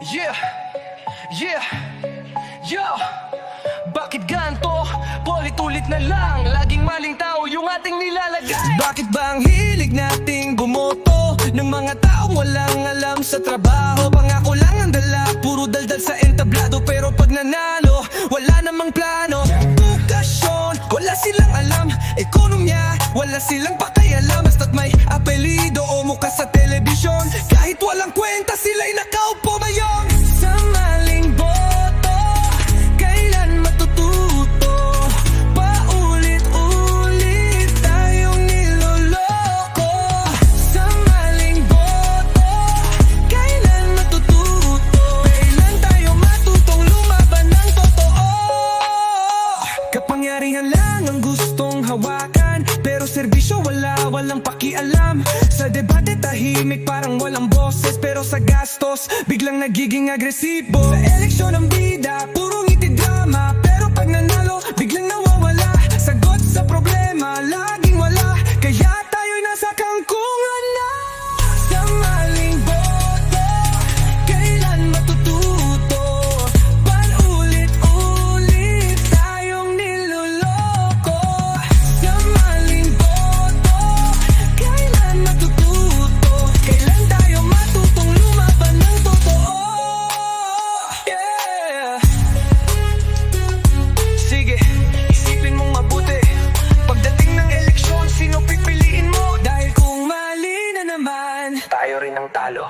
Yeah, yeah, yo Bakit ganto? Paulit-ulit na lang. Laging maling tao yung ating nilalagay. Bakit ba ang hilig nating bumoto Ng mga taong walang alam sa trabaho? Pangako lang ang dala Puro daldal sa entablado. Pero pag nanalo Wala namang plano. Edukasyon Wala silang alam. Ekonomiya Wala silang pakialam. Basta't may apelido o mukha sa Kapangyarihan lang ang gustong hawakan Pero serbisyo wala, walang pakialam. Sa debate tahimik parang walang boses Pero sa gastos, biglang nagiging agresibo. Sa eleksyon ng bida, puro Tayo rin ang talo